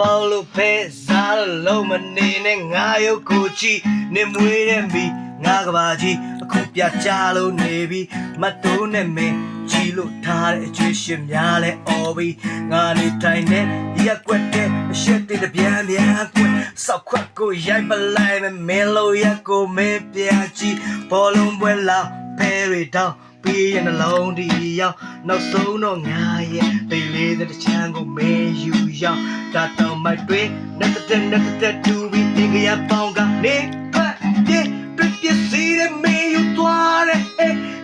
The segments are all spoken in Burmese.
ပေါင်းလို့ဖဲစားလို့လုံးမနေနဲ့ငါရုပ်ကိုကြည့်နေမွေးတဲ့မီငါကဘာကြီးအခုပြချလို့နေပြီမတ်တိုးနဲ့မင်းကြည်လို့ထားတဲ့အကျွေးရှင်များလဲအော်ပြီငါနေတိုင်းနဲ့ရက်ွက်တဲ့အရှက်တွေတပြန်ပြန်ကွက်စောက်ခွက်ကိုရိုက်ပလိုက်မယ်မင်းလို့ရက်ကိုမင်းပြန်ကြည့်ဘောလုံးပွဲလောက်ဖဲရီတောင်း ပြီးရနှလုံးဒီရောက်နောက်ဆုံးတော့ငါရဲ့တိတ်လေးတဲ့ချမ်းကိုမင်းယူရောက်တာတောင်မိုက်တွေနဲ့တဲ့နဲ့တဲ့တူပြီးတင်ကြရပေါင်းကနေဖက်ပြေပြပြစီတဲ့မင်းယူသွားတဲ့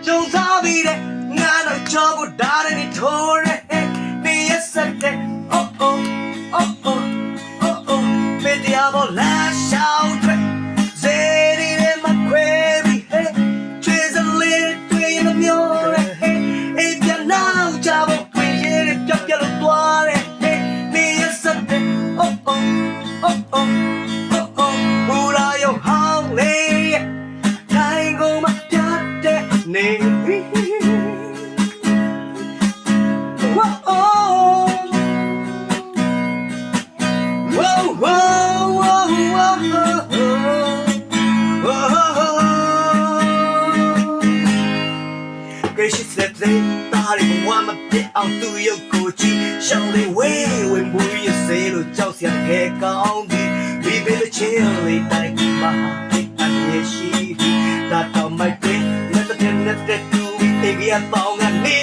ကြုံစားပြီးတဲ့ငါတော့ချောကိုဒါရနေထိုးတဲ့နေရစတဲ့ oh oh oh oh oh oh မေတ္တာဘောလာရှော 你。哦哦，哦哦哦哦哦哦哦。可惜现在打的电话没得到，只有过去相对微微没有失落，叫人更高兴。一杯的清泪带苦码，别叹息。 กันเบางานนี้